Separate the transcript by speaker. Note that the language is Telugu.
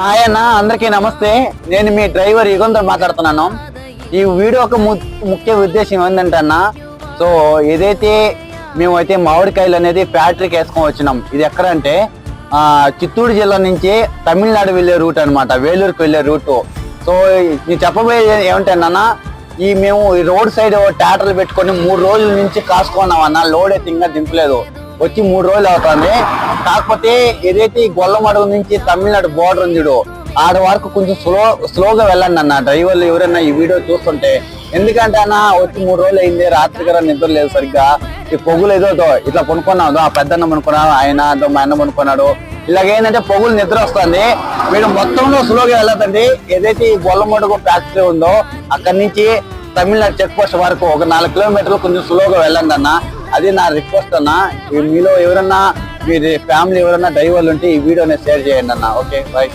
Speaker 1: ఆయన అందరికీ నమస్తే. నేను మీ డ్రైవర్ యుగంతో మాట్లాడుతున్నాను. ఈ వీడియో ఒక ము- ముఖ్య ఉద్దేశం ఏంటంటే అన్న సో ఏదైతే మేమైతే మామిడికాయలు అనేది ఫ్యాక్టరీకి వేసుకొని వచ్చినాం ఇది ఎక్కడంటే చిత్తూరు జిల్లా నుంచి తమిళనాడు వెళ్ళే రూట్ అన్నమాట వేలూరుకి వెళ్ళే రూట్. సో నేను చెప్పబోయేది ఏమిటన్నా ఈ మేము ఈ రోడ్ సైడ్ ట్యాటర్లు పెట్టుకొని మూడు రోజుల నుంచి కాసుకున్నాం అన్న లోడ్ అయితే ఇంకా దింపలేదు. వచ్చి మూడు రోజులు అవుతుంది. కాకపోతే ఏదైతే ఈ గొల్లమడుగు నుంచి తమిళనాడు బోర్డర్ ఉంది చూడు ఆడ వరకు కొంచెం స్లో స్లోగా వెళ్ళండి అన్న. డ్రైవర్లు ఎవరైనా ఈ వీడియో చూస్తుంటే ఎందుకంటే అన్న వచ్చి మూడు రోజులు అయింది రాత్రి కూడా నిద్ర లేదు సరిగ్గా. ఈ పొగులు ఏదో ఇట్లా పనుకున్నాం ఆ పెద్దన్న పనుకున్నాడు ఆయన మా అన్న పనుకున్నాడు. ఇలాగేంటంటే పొగులు నిద్ర వస్తుంది. వీడు మొత్తంలో స్లోగా వెళ్ళదండి ఏదైతే ఈ గొల్లమడుగు ఫ్యాక్టరీ ఉందో అక్కడి నుంచి తమిళనాడు చెక్ పోస్ట్ వరకు ఒక నాలుగు కిలోమీటర్లు కొంచెం స్లోగా వెళ్ళండి అన్న. అది నా రిక్వెస్ట్ అన్న. మీలో ఎవరన్నా మీ ఫ్యామిలీ ఎవరన్నా డ్రైవర్లు ఉంటే ఈ వీడియోని షేర్ చేయండి అన్న. Okay bye